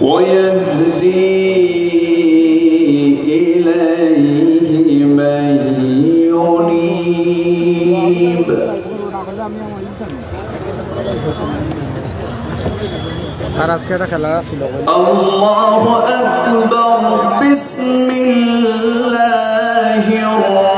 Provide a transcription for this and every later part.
ويهدي إليه من ينيب الله أكبر. بسم الله الرحمن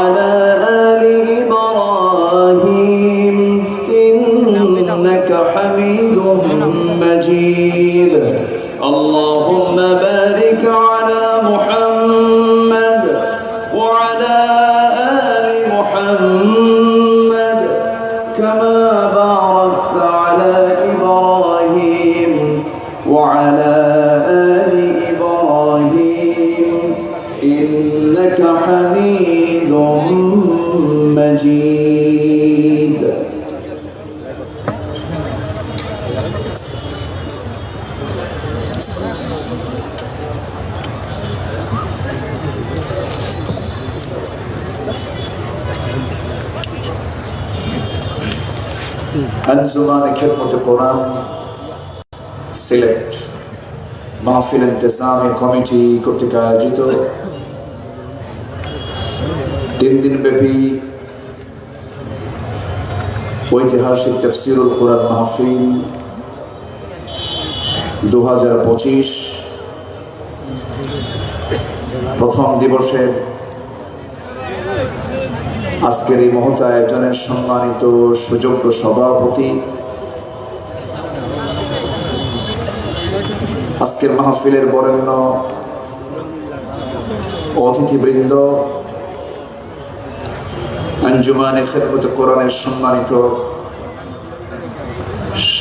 আঞ্জুমান খেদমত কোরআন সিলেট মাহফিল ইন্তজামী কমিটি কর্তৃক আয়োজিত তিন দিন ব্যাপী ঐতিহাসিক তফসিরুল কোরআন মাহফিল দু হাজার পঁচিশ প্রথম দিবসের আজকের এই মহৎ আয়োজনের সম্মানিত সুযোগ্য সভাপতি। আজকের মাহফিলের বরেণ্য অতিথিবৃন্দ, আঞ্জুমানে খেদমত কোরআনের সম্মানিত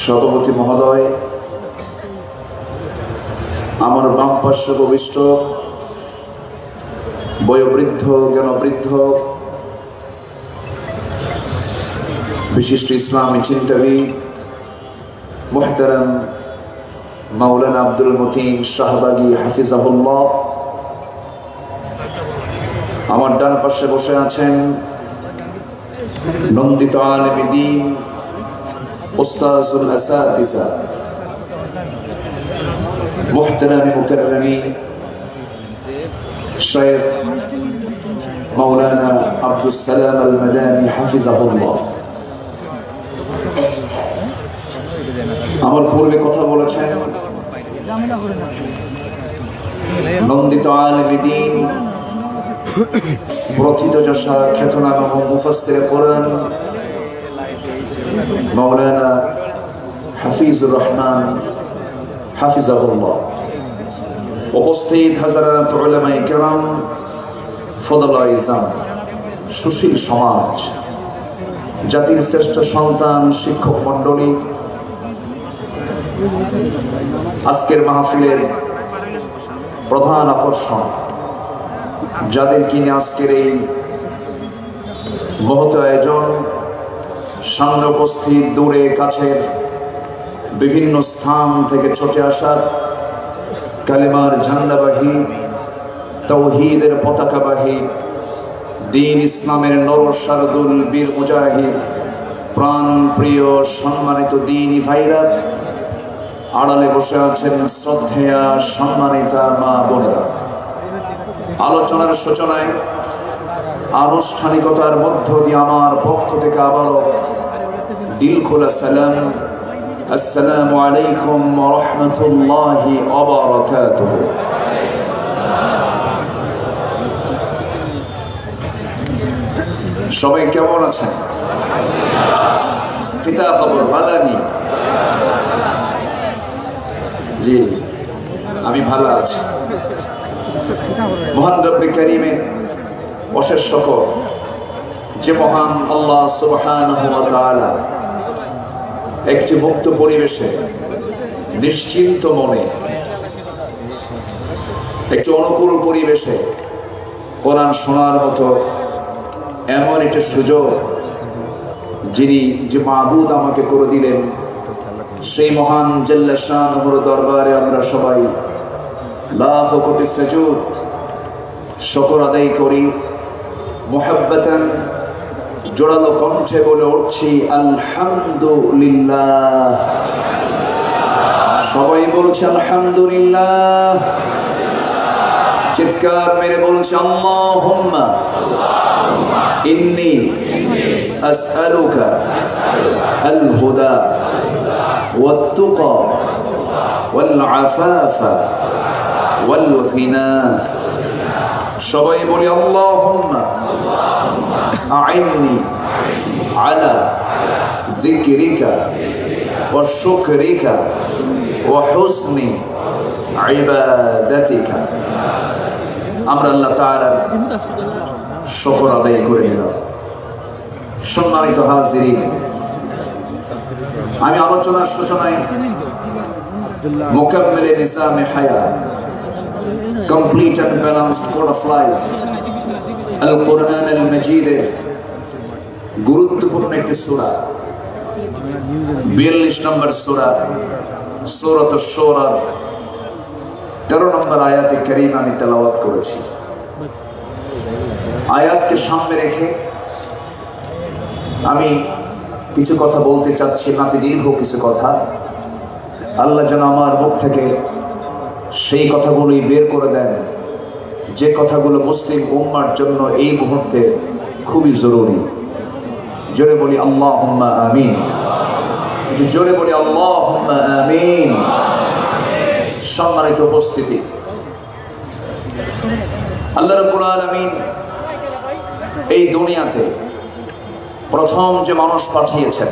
সভাপতি মহোদয়, আমার বাম পার্শ্ব বয়োবৃদ্ধ, জ্ঞানবৃদ্ধ বিশিষ্ট ইসলামী চিন্তাবিদ মোহতারাম মাওলানা আব্দুল মতিন শাহবাগী হাফিজাহুল্লাহ আমার ডান পাশে বসে আছেন নন্দিত আলমিদিন ওস্তাজুল আসাতিজা, মোহতারামি মুকাররমি শেখ মাওলানা আব্দুল সালাম আল মাদানী হাফিজাহুল্লাহ। আমার পূর্বে কথা বলেছেন নন্দিত আলমিদিন, প্রথিত যশা খ্যাতনামা মুফাসসির কোরআন, মাওলানা হাফিজুর রহমান, হাফিজাহুল্লাহ। উপস্থিত হাজারাত উলামায়ে কেরাম ফদলা ইজাম সুশীল সমাজ, জাতির শ্রেষ্ঠ সন্তান, শিক্ষক মণ্ডলী আজকের মাহফিলের প্রধান আকর্ষণ, যাদের কিনে আজকের এই মহত আয়োজন, সামনে উপস্থিত, দূরে, কাছের বিভিন্ন স্থান থেকে ছুটে আসার কালেমার ঝান্ডাবাহী, তৌহিদের পতাকাবাহী, দিন ইসলামের নর শারদুল বীর মুজাহিদ প্রাণ প্রিয় সম্মানিত দিনী ভাইরা আড়ালে বসে আছেন শ্রদ্ধেয়া সম্মানিতা মা বোনেরা। আলোচনার সূচনায় আনুষ্ঠানিকতার মধ্য দিয়ে আমার পক্ষ থেকে আবারও দিল খোলা সালাম। আসসালামু আলাইকুম রহমতুল্লাহি অবরকাতুহ সবাই কেমন আছেন? ফিতা খবর বালানি জি, আমি ভালো আছি। মহান রব্বে করিমের অশেষ শকর যে মহান আল্লাহ তাআলা একটি মুক্ত পরিবেশে নিশ্চিন্ত মনে একটি অনুকূল পরিবেশে কোরআন শোনার মতো এমন একটা সুযোগ যিনি যে মাহবুদ আমাকে করে দিলেন সেই মহান জল্লাশানহর দরবারে আমরা সবাই লাখ কোটি সাজুদ শকর আদায় করি, মোহাব্বতান জোড়ালো কণ্ঠে বলে উঠছি, আলহামদুলিল্লাহ। সবাই বলছে, আলহামদুলিল্লাহ। চিৎকার মেরে বলছে, আল্লাহুম্মা। ইন্নি আসআলুকা আল হুদা والتقى والعفاف والغنى সবাই বলি আল্লাহুম্মা আইন্নি আলা যিকরিকা ওয়া শুকরিকা ওয়া হুসনি ইবাদাতিকা আমরা আল্লাহ তাআলার শুকর আদায় করে নিলাম সম্মানিত হাজিরিন আমি আলোচনার সূচনায় মোকাম্মেলে নিজামে হায়া complete and balanced code of life আল কোরআন আল মজিদের গুরুত্বপূর্ণ একটি সূরা, বিয়াল্লিশ নম্বর সূরা, সূরাত শোরার তেরো নম্বর আয়াতে করিম আমি তেলাওয়াত করেছি। আয়াতকে সামনে রেখে আমি কিছু কথা বলতে চাচ্ছি নাতি দীর্ঘ কিছু কথা। আল্লাহ যেন আমার মুখ থেকে সেই কথাগুলোই বের করে দেন। যে কথাগুলো মুসলিম উম্মার জন্য এই মুহূর্তে খুবই জরুরি। জোরে বলি আল্লাহ আমিন। জোরে বলি আল্লাহ আমিন। সম্মানিত উপস্থিতি। আল্লাহ রব্বুল আলামিন এই দুনিয়াতে প্রথম যে মানুষ পাঠিয়েছেন,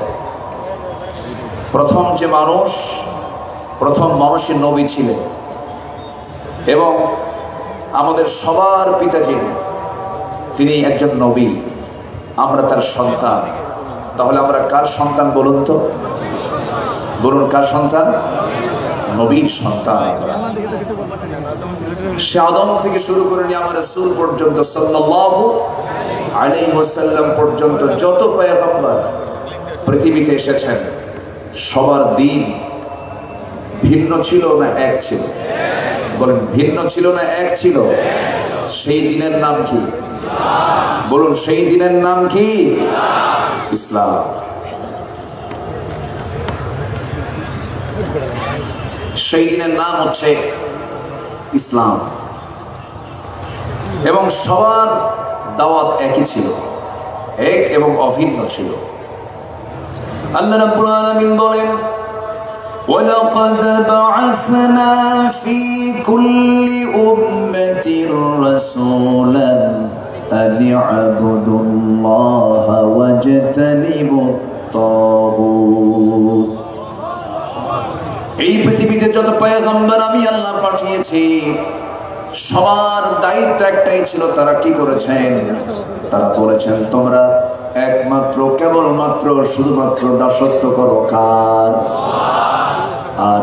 প্রথম যে মানুষ, প্রথম মানুষের নবী ছিলেন এবং আমাদের সবার পিতা যিনি তিনি একজন নবী, আমরা তার সন্তান। তাহলে আমরা কার সন্তান বলুন তো? বলুন কার সন্তান? নবীর সন্তান সে আদম থেকে শুরু করে নিয়ে আমার রসুল পর্যন্ত, সাল্লাল্লাহু ওয়াসাল্লাম পর্যন্ত যত পয়গম্বর পৃথিবীতে এসেছেন, সবার দিন ভিন্ন ছিল না এক ছিল? বলেন, ভিন্ন ছিল না এক ছিল? সেই দিনের নাম কি? বলুন, সেই দিনের নাম কি? ইসলাম। সেই দিনের নাম হচ্ছে ইসলাম। এবং সবার দাওয়াত একই ছিল এক এবং অভিন্ন ছিল আল্লাহ রাব্বুল আলামিন বলেন ولقد بعثنا في كل أمة رسولا أن اعبدوا الله واجتنبوا الطاغوت এই পৃথিবীতে যত পয়গম্বর আমি আল্লাহ পাঠিয়েছি সবার দায়িত্ব একটাই ছিল, তারা কি করেছেন? তারা বলেছেন, তোমরা একমাত্র, কেবলমাত্র, শুধুমাত্র দাসত্ব করো, কার? আর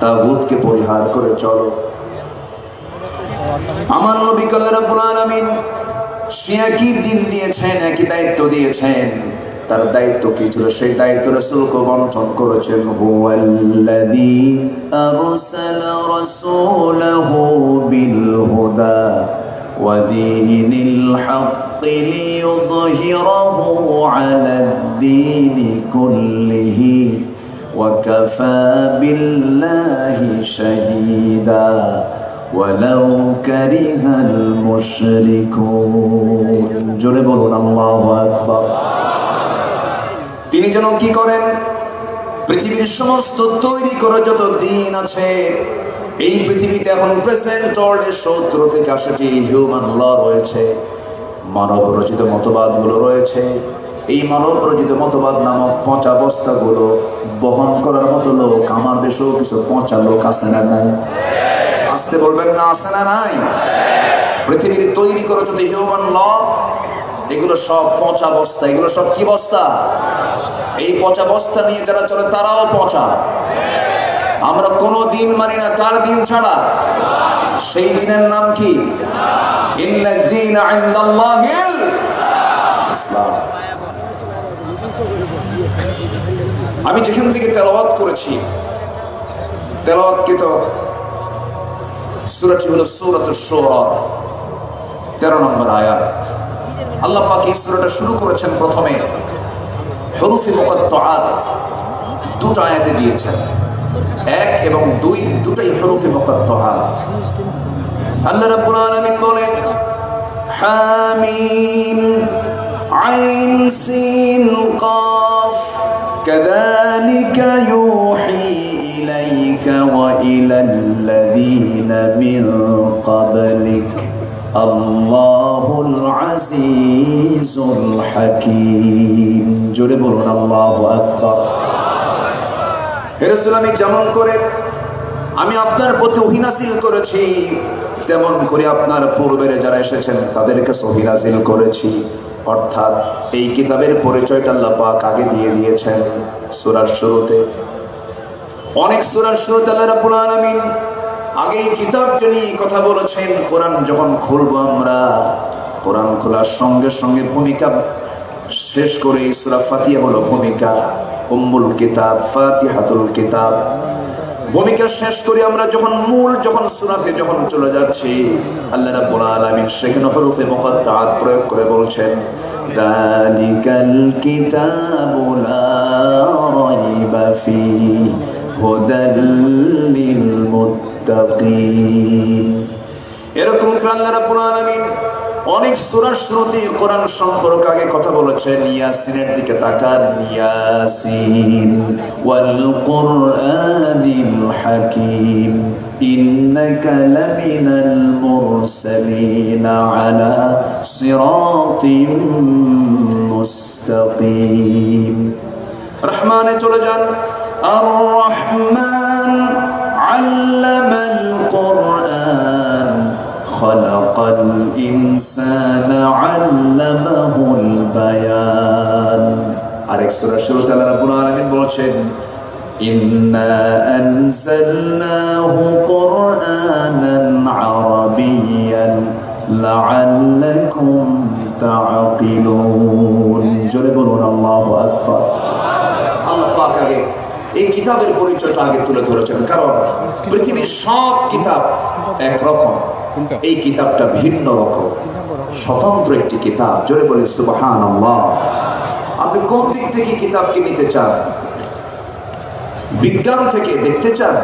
তা তাগুতকে পরিহার করে চলো। আমার নবী কাল্লা রাব্বুল আলামিন, সে একই দিন দিয়েছেন, একই দায়িত্ব দিয়েছেন। তার দায়িত্ব কি ছিল সেই দায়িত্ব রাসূলকে বন্টন করেছেন হুয়াল্লাযী আরসালা রাসূলাহু বিল হুদা ওয়া দীনিল হক লিইয়ুযহিরাহু আলাদ-দীনি কুল্লিহি وكفى بالله شهيدا ولو كره المشركون জোরে বলুন আল্লাহু আকবার তিনি যেন কি করেন? পৃথিবীর সমস্ত তৈরি করা যত দিন আছে, এই পৃথিবীতে এখন প্রেসেন্ট ওয়ার্ল্ডের সূত্র থেকে আসাটি হিউম্যান ল রয়েছে, মানব রচিত মতবাদগুলো রয়েছে। এই মানব রচিত মতবাদ নামক পচা বস্তাগুলো বহন করার মতো লোক আমার দেশেও কিছু পচা লোক আছে না নাই? আসতে বলবেন না, আছে না নাই? পৃথিবীর তৈরি করা যত হিউম্যান ল এগুলো সব পচা বস্তা, এগুলো সব কি বস্তা? এই পচা বস্তা নিয়ে যারা চলে, তারাও পচা। আমরা কোনো দিন মানি না, কার দিন ছাড়া? সেই দিনের নাম কি? আমি যেখান থেকে তেলাওয়াত করেছি তেলাওয়াতকৃত সূরাটি হলো? সূরাতুশ শুরা 13 নম্বর আয়াত। আল্লাহ পাক এই সূরাটা শুরু করেছেন প্রথমে হরুফে মুকাত্তাআত দুটো আয়াতে দিয়েছেন এক এবং দুই দুটাই হরুফে মুকাত্তাআত আল্লাহ রাব্বুল আলামিন বলেন হামিম আইন সিন কাফ كذلك يوحي إليك وإلى الذين من قبلك আল্লাহুল আজিজুল হাকিম। জোরে বলুন, আল্লাহু আকবার। রাসূল, আমি যেমন করে, আমি আপনার প্রতি ওহিনাসিল করেছি, তেমন করে আপনার পূর্বের যারা এসেছেন, তাদেরকে সহিনাশীল করেছি। অর্থাৎ এই কিতাবের পরিচয়টা আল্লাহ পাক আগে দিয়ে দিয়েছেন সুরার শুরুতে। অনেক সুরার শুরুতে আল্লাহ রাব্বুল আলামিন আগে এই কিতাবটা নিয়ে কথা বলেছেন, কোরআন যখন খুলবো আমরা, কোরআন খোলার সঙ্গে সঙ্গে ভূমিকা শেষ করে এই ফাতিয়া হলো ভূমিকা, উম্মুল কিতাব, ফাতিহাতুল কিতাব। ভূমিকা শেষ করে আমরা যখন মূল, যখন সুরাতে যখন চলে যাচ্ছি, আল্লাহ রাব্বুল আলামিন সেখানে হরফে মুকাত্তাআত প্রয়োগ করে বলছেন, দালিকাল কিতাবু লা রাইবা ফিহি হুদাল লিল মুত্তাকিন। এরকম করে আল্লাহ রাব্বুল আলামিন অনেক সূরার শুরুতে কোরআন সম্পর্কে আগে কথা বলেছেন, ইয়াসিনের দিকে তাকান, ইয়াসিন ওয়াল কুরআনিল হাকীম। ইন্নাকা লামিনাল মুরসালিন আলা সিরাতিন মুস্তাকিম। রহমানে চলে যান। আর রহমান الإنسان علمه البيان আরেক সূরা শুরুতে আল্লাহ রাব্বুল আলামিন বলেছেন إنا أنزلناه قرآنا عربيا لعلكم تعقلون জোরে বলুন আল্লাহু এই কিতাবের পরিচয়টা আগে তুলে ধরেছেন কারণ পৃথিবীর সব কিতাব একরকম। এই কিতাবটা ভিন্ন রকম। স্বতন্ত্র একটি কিতাব জোরে বলি সুবাহান আপনি কোন দিক থেকে কিতাবকে নিতে চান? বিজ্ঞান থেকে দেখতে চান?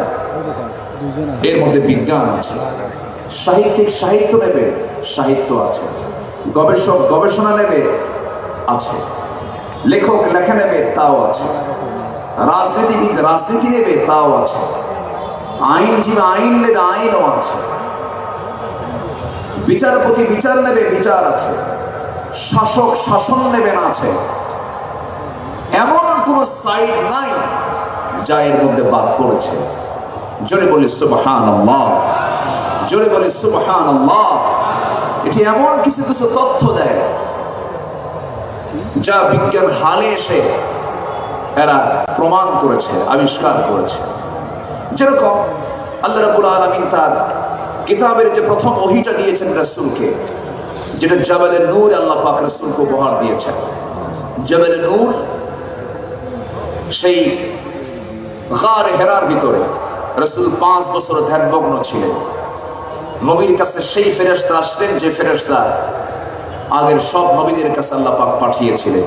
এর মধ্যে বিজ্ঞান আছে। সাহিত্যিক সাহিত্য নেবে? সাহিত্য আছে। গবেষক গবেষণা নেবে? আছে। লেখক লেখা নেবে? তাও আছে। রাজনীতিবিদ রাজনীতি নেবে তাও আছে। আইনজীবী, আইন নেবে আইনও আছে। বিচারপতি বিচার নেবে, বিচার আছে। শাসক শাসন নেবেন আছে। এমন কোন সাইড নাই যা এর মধ্যে বাদ পড়েছে। জোরে বলি সুবহান জোরে বলি সুবহান এটি এমন কিছু কিছু তথ্য দেয় যা বিজ্ঞান হালে এসে এরা প্রমাণ করেছে, আবিষ্কার করেছে। যেরকম আল্লাহ রাবুল আলমিন তার কিতাবের যে প্রথম ওহিটা দিয়েছেন রাসূলকে, যেটা জাবালের নূর আল্লাহ পাক রাসূলকে উপহার দিয়েছেন। জাবালের নূর সেই গার হেরার ভিতরে রসুল পাঁচ বছর ধ্যানমগ্ন ছিলেন। নবীর কাছে সেই ফেরেশতা আসলেন, যে ফেরেশতা আগের সব নবীদের কাছে আল্লাহ পাক পাঠিয়েছিলেন।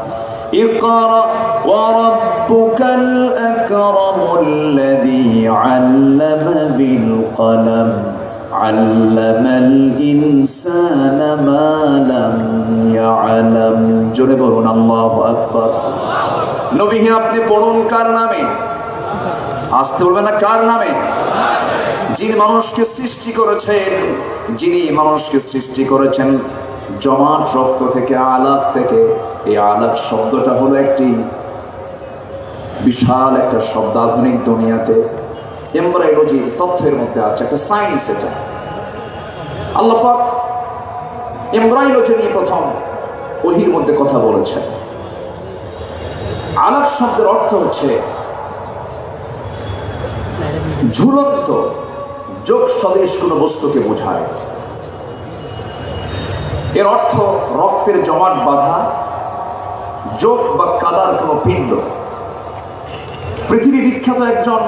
اقرأ وربك الأكرم الذي علم بالقلم علم الإنسان ما لم يعلم জোরে বলুন আল্লাহু আকবার নবী হে আপনি পড়ুন কার নামে আসতে বলবেন না কার নামে যিনি মানুষকে সৃষ্টি করেছেন যিনি মানুষকে সৃষ্টি করেছেন জমাট রক্ত থেকে আলাপ থেকে এই আলাপ শব্দটা হলো একটি বিশাল একটা শব্দ আধুনিক দুনিয়াতে এমব্রাইডোজি তথ্যের মধ্যে আছে, একটা সায়েন্স এটা। আল্লাপাক এমব্রাইডোজি নিয়ে প্রথম ওহির মধ্যে কথা বলেছেন। আলাপ শব্দের অর্থ হচ্ছে ঝুলন্ত, যোগ সদৃশ কোনো বস্তুকে বোঝায়। এর অর্থ রক্তের জমাট বাঁধা যোগ বা কাদার কোনো পিণ্ড। পৃথিবী বিখ্যাত একজন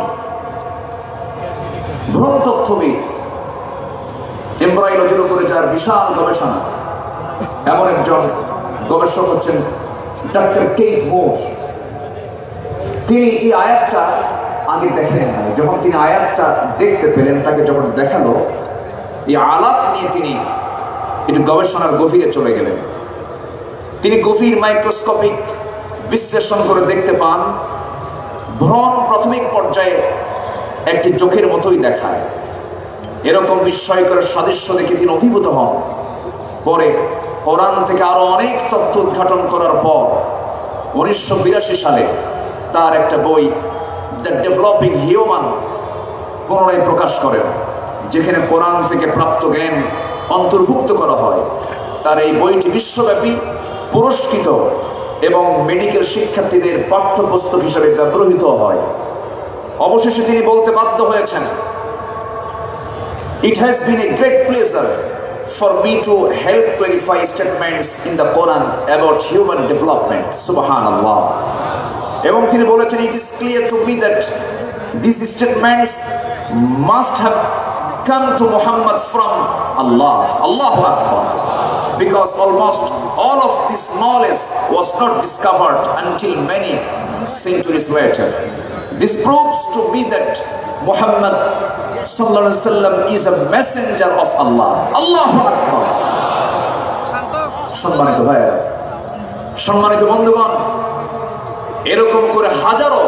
ভ্রমতত্ত্ববিদ এমব্রাইলজির উপরে যার বিশাল গবেষণা। এমন একজন গবেষক হচ্ছেন ডাক্তার কেইট মোর তিনি এই আয়াতটা আগে দেখেন নাই। যখন তিনি আয়াতটা দেখতে পেলেন, তাকে যখন দেখাল, এই আলাপ নিয়ে তিনি একটু গবেষণার গভীরে চলে গেলেন। তিনি গভীর মাইক্রোস্কোপিক বিশ্লেষণ করে দেখতে পান ভ্রণ প্রাথমিক পর্যায়ে একটি চোখের মতোই দেখায়। এরকম বিস্ময়কর সাদৃশ্য দেখে তিনি অভিভূত হন। পরে কোরআন থেকে আরও অনেক তথ্য উদ্ঘাটন করার পর উনিশশো বিরাশি সালে তার একটা বই, দ্য ডেভেলপিং হিউম্যান পুনরায় প্রকাশ করেন, যেখানে কোরআন থেকে প্রাপ্ত জ্ঞান অন্তর্ভুক্ত করা হয়। তার এই বইটি বিশ্বব্যাপী পুরস্কৃত এবং মেডিকেল শিক্ষার্থীদের পাঠ্যপুস্তক হিসাবে ব্যবহৃত হয়। অবশেষে তিনি বলতে বাধ্য হয়েছেন it has been a great pleasure for me to help clarify statements in the Quran about human development সুবাহান এবং তিনি বলেছেন it is clear to be that this statements must have come to Muhammad from Allah Allah Because almost all of this knowledge was not discovered until many centuries later. This proves to me that Muhammad sallallahu is a messenger of Allah. Allahu Akbar. সম্মানিত ভাইয়েরা সম্মানিত বন্ধুগণ এরকম করে হাজারো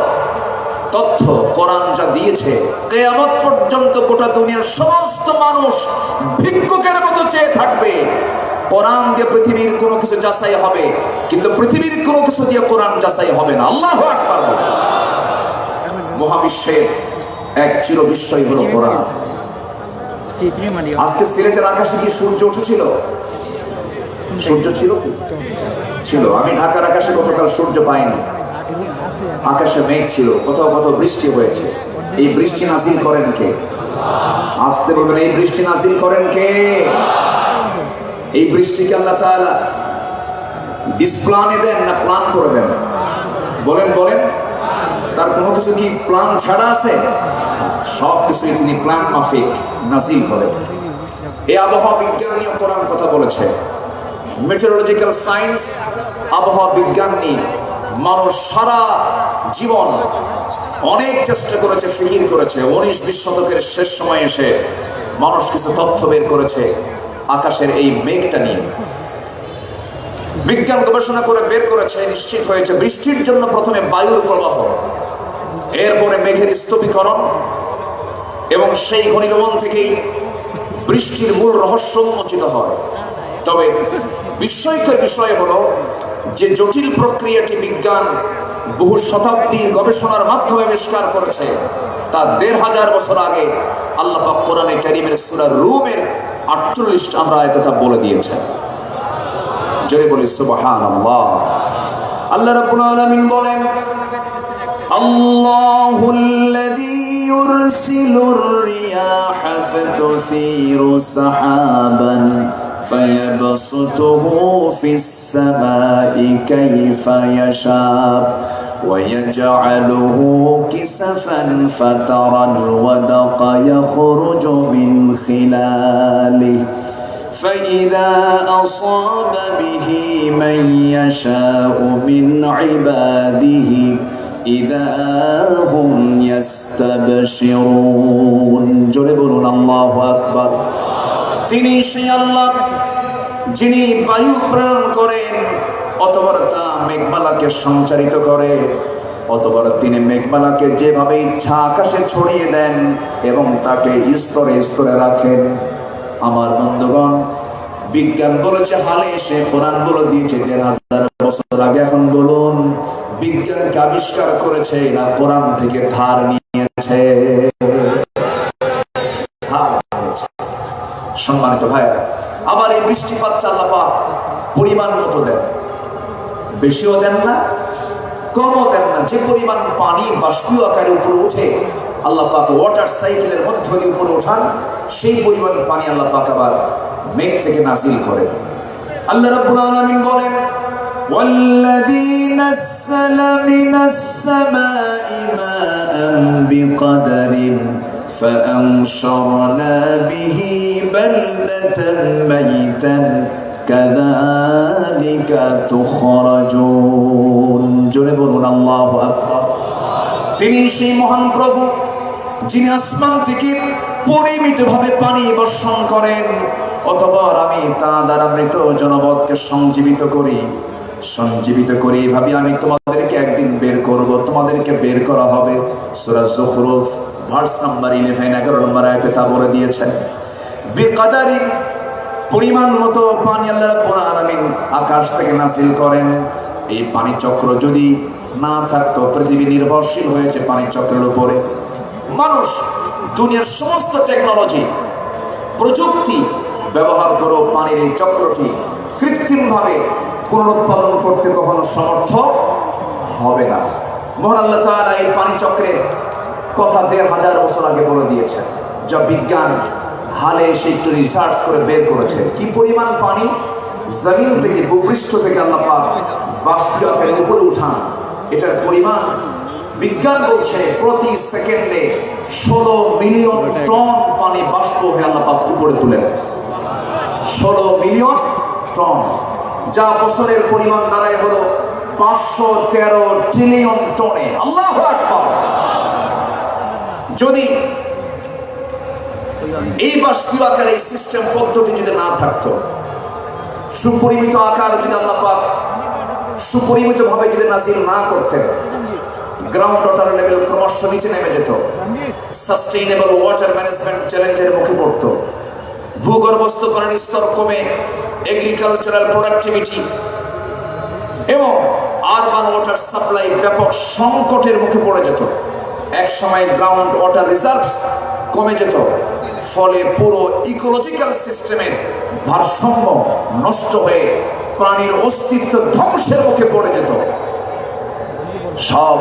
তথ্য কোরআন যা দিয়েছে কেয়ামত পর্যন্ত গোটা দুনিয়ার সমস্ত মানুষ ভিক্ষুকের মতো চেয়ে থাকবে কোরআন দিয়ে পৃথিবীর কোনো কিছু যাচাই হবে, কিন্তু পৃথিবীর কোনো কিছু দিয়ে কোরআন যাচাই হবে না। আল্লাহ আকবার মহাবিশ্বের এক চির বিস্ময় হলো কোরআন। আজকে সিলেটের আকাশে কি সূর্য উঠেছিল? সূর্য ছিল ছিল। আমি ঢাকার আকাশে গতকাল সূর্য পাইনি। আকাশে মেঘ ছিল, কোথাও কোথাও বৃষ্টি হয়েছে। এই বৃষ্টি নাজিল করেন কে? আসতে বলবেন, এই বৃষ্টি নাজিল করেন কে? এই বৃষ্টিকে আল্লাহ তাআলা ডিসপ্লানে দেন না প্ল্যান করে দেন? বলেন বলেন। তার কোনো কিছু কি প্ল্যান ছাড়া আছে? সব কিছুই তিনি প্ল্যান মাফিক, নাজিল করেন। এই আবহাওয়া বিজ্ঞান নিয়ে কোরআন কথা বলেছে। মেটেরোলজিক্যাল সায়েন্স আবহাওয়া বিজ্ঞান নিয়ে মানুষ সারা জীবন অনেক চেষ্টা করেছে, ফিকির করেছে। উনিশ বিশ শতকের শেষ সময়ে এসে মানুষ কিছু তথ্য বের করেছে। আকাশের এই মেঘটা নিয়ে। বিজ্ঞান গবেষণা করে বের করেছে, নিশ্চিত হয়েছে বৃষ্টির জন্য প্রথমে বায়ুর প্রবাহ, এরপরে মেঘের স্তূপীকরণ, এবং সেই ঘনীভবন থেকেই বৃষ্টির মূল রহস্য উন্মোচিত হয়। তবে বিস্ময়কর বিষয় হলো যে জটিল প্রক্রিয়াটি বিজ্ঞান বহু শতাব্দীর গবেষণার মাধ্যমে আবিষ্কার করেছে। তা দেড় হাজার বছর আগে আল্লাহ কোরআনে কারিমের সূরা রুমের আটচল্লিশ আমরা আয়াতে তা বলে দিয়েছেন জোরে বলি সুবহানাল্লাহ আল্লাহ রাব্বুল আলামিন বলেন الله الذي يرسل الرياح فتثير سحابا فيبسطه في السماء كيف يشاء ويجعله كسفا فترى الودق يخرج من خلاله فإذا أصاب به من يشاء من عباده إذا هم يستبشرون জোরে বলুন আল্লাহু আকবার তিনি সেই আল্লাহ যিনি বায়ু প্রেরণ করেন অতবার তা মেঘমালাকে সঞ্চারিত করে, অতবার তিনি মেঘমালাকে যেভাবে ইচ্ছা আকাশে ছড়িয়ে দেন এবং তাকে স্তরে স্তরে রাখেন। আমার বন্ধুগণ, বিজ্ঞান বলেছে হালে এসে কোরআন বলে দিয়েছে দেড় হাজার বছর আগে। এখন বলুন, বিজ্ঞানকে আবিষ্কার করেছে না কোরআন থেকে ধার নিয়েছে? সম্মানিত ভাইরা আবার এই বৃষ্টিপাত চাল্লাপাত পরিমাণ মতো দেন। বেশিও দেন না কমও দেন না যে পরিমাণ পানি বাষ্পীয় আকারে উপরে ওঠে আল্লাহ পাক ওয়াটার সাইকেলের মধ্য দিয়ে উপরে ওঠান সেই পরিমাণ পানি আল্লাহ পাক আবার মেঘ থেকে নাজিল করেন আল্লাহ রাব্বুল আলামিন বলেন والذي نزل من السماء ماء بقدر فأنشرنا به بلدة ميتا কাযালিকা তুখরাজুন জোরে বলুন, আল্লাহু আকবার। তিনি সেই মহান প্রভু, যিনি আসমান থেকে পরিমিতভাবে পানি বর্ষণ করেন অথবা আমি তা দ্বারা মৃত জনবদকে সংজীবিত করি। সঞ্জীবিত করি ভাবি, আমি তোমাদেরকে একদিন বের করব, তোমাদেরকে বের করা হবে। সুরা জখরুফ ভার্স নাম্বার ইলেভেন এগারো নম্বর আয়তে তা বলে দিয়েছেন। বেকাদারি পরিমাণ মতো পানি আল্লাহ রাব্বুল আকাশ থেকে নাসিল করেন। এই পানি চক্র যদি না থাকতো, পৃথিবী নির্ভরশীল হয়েছে পানি চক্রের উপরে। মানুষ দুনিয়ার সমস্ত টেকনোলজি প্রযুক্তি ব্যবহার করো পানির এই চক্রটি কৃত্রিমভাবে পুনরুৎপাদন করতে কখনো সমর্থ হবে না। মহান আল্লাহ তাআলা এই পানি চক্রের কথা দেড় হাজার বছর আগে বলে দিয়েছেন, যা বিজ্ঞান হালে এসে একটু রিসার্চ করে বের করেছে। কি পরিমাণ পানি? জমিন থেকে, ভূপৃষ্ঠ থেকে আল্লাহ পাক উপরে উঠান। এটার পরিমাণ বিজ্ঞান বলছে প্রতি সেকেন্ডে ষোলো মিলিয়ন টন পানি বাষ্প হয়ে আল্লাহ উপরে তুলে দেয় ষোলো মিলিয়ন টন। যা বছরের পরিমাণ দাঁড়ায় হলো পাঁচশো তেরো ট্রিলিয়ন টনে আল্লাহ যদি এই বাষ্পীয় আকার এই সিস্টেম পদ্ধতি যদি না থাকতো, সুপরিমিত আকার যদি আল্লাহ পাক সুপরিমিত ভাবে যদি নাসিল না করতেন গ্রাউন্ড ওয়াটার লেভেল ক্রমশ নিচে নেমে যেত সাস্টেইনেবল ওয়াটার ম্যানেজমেন্ট চ্যালেঞ্জের মুখে পড়তো, ভূগর্ভস্থ পানির স্তর কমে এগ্রিকালচারাল প্রোডাক্টিভিটি এবং আরবান ওয়াটার সাপ্লাই ব্যাপক সংকটের মুখে পড়ে যেত। এক সময় গ্রাউন্ড ওয়াটার রিজার্ভস কমে যেত। ফলে পুরো ইকোলজিক্যাল সিস্টেমের ভারসাম্য নষ্ট হয়ে প্রাণীর অস্তিত্ব ধ্বংসের মুখে পড়ে যেত। সব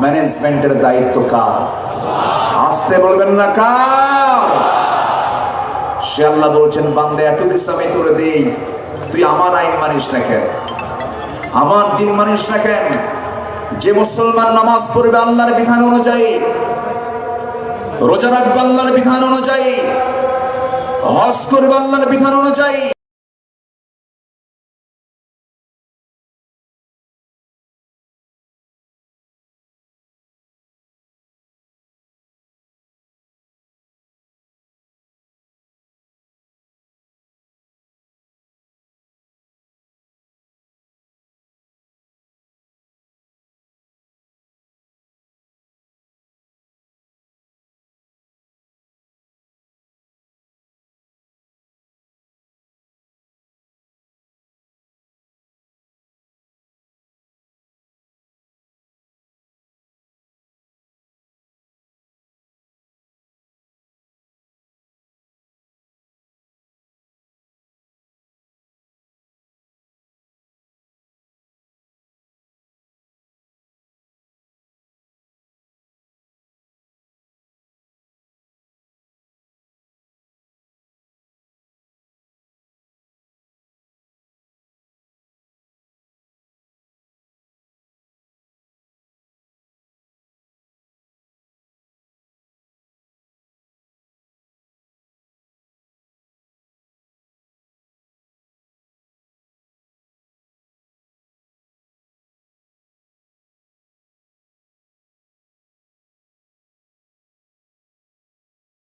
ম্যানেজমেন্টের দায়িত্ব কার? আসতে বলবেন না কার? সে আল্লাহ বলছেন, বান্দে এত কিছু আমি তোরে দেই। তুই আমার আইন মানিস না কেন? আমার দিন মানিস না কেন? যে মুসলমান নামাজ পড়বে আল্লাহর বিধান অনুযায়ী রোজা রাখবে আল্লাহর বিধান অনুযায়ী হজ করবে আল্লাহর বিধান অনুযায়ী